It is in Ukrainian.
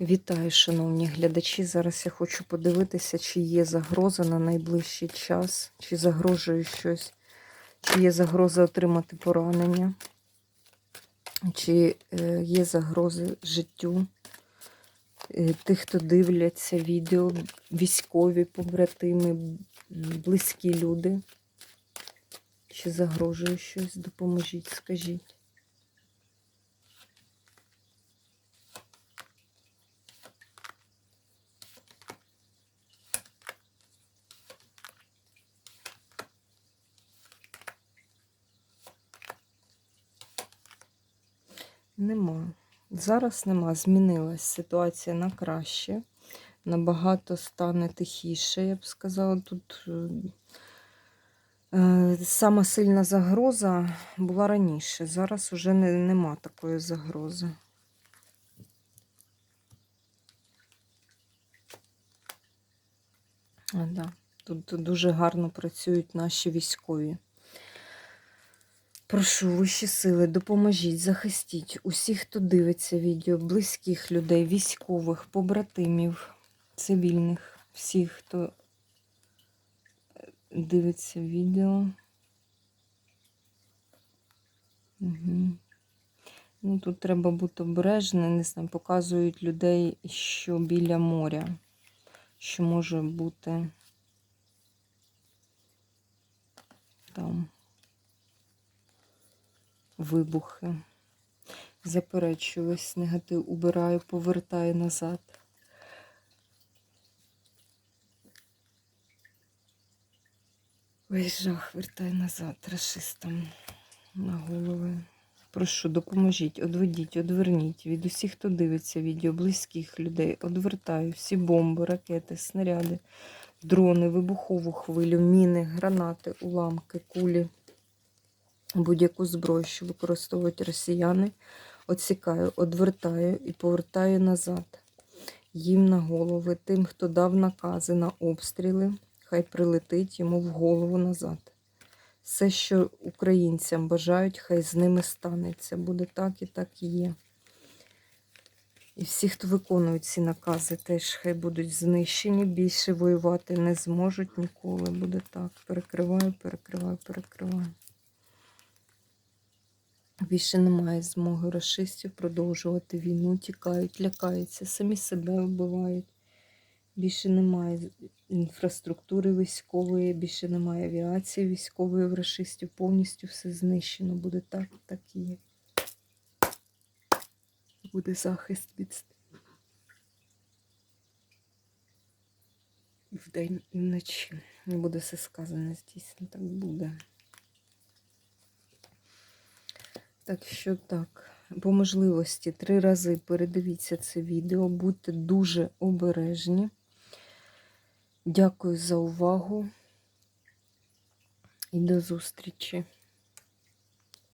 Вітаю, шановні глядачі. Зараз я хочу подивитися, чи є загроза на найближчий час, чи загрожує щось, чи є загроза отримати поранення, чи е, є загрози життю е, тих, хто дивляться відео, військові, побратими, близькі люди. Чи загрожує щось? Допоможіть, скажіть. Нема. Зараз нема. Змінилась ситуація на краще. Набагато стане тихіше, я б сказала. Тут е, е, сама сильна загроза була раніше. Зараз не, нема такої загрози. А, да. Тут дуже гарно працюють наші військові. Прошу, вищі сили, допоможіть, захистіть усіх, хто дивиться відео, близьких людей, військових, побратимів, цивільних, всіх, хто е, дивиться відео. Угу. Ну, тут треба бути обережним, не знаю, показують людей, що біля моря, що може бути там вибухи. Заперечую весь негатив, убираю, повертаю назад. Весь жах вертаю назад расистам на голови. Прошу, допоможіть, одведіть, одверніть від усіх, хто дивиться відео, близьких людей. Одвертаю всі бомби, ракети, снаряди, дрони, вибухову хвилю, міни, гранати, уламки, кулі будь-яку зброю, що використовують росіяни, отсікаю, одвертаю і повертаю назад. Їм на голови, тим, хто дав накази на обстріли, хай прилетить йому в голову назад. Все, що українцям бажають, хай з ними станеться. Буде так і так і є. І всі, хто виконують ці накази, теж хай будуть знищені, більше воювати не зможуть ніколи. Буде так. Перекриваю, перекриваю, перекриваю. Більше немає змоги расистів продовжувати війну, тікають, лякаються, самі себе вбивають. Більше немає інфраструктури військової, більше немає авіації військової в расистів. Повністю все знищено. Буде так, так і є. Буде захист від вдень і вночі. Не буде все сказане, здійсно так буде. Так що так, по можливості три рази передивіться це відео, будьте дуже обережні. Дякую за увагу і до зустрічі!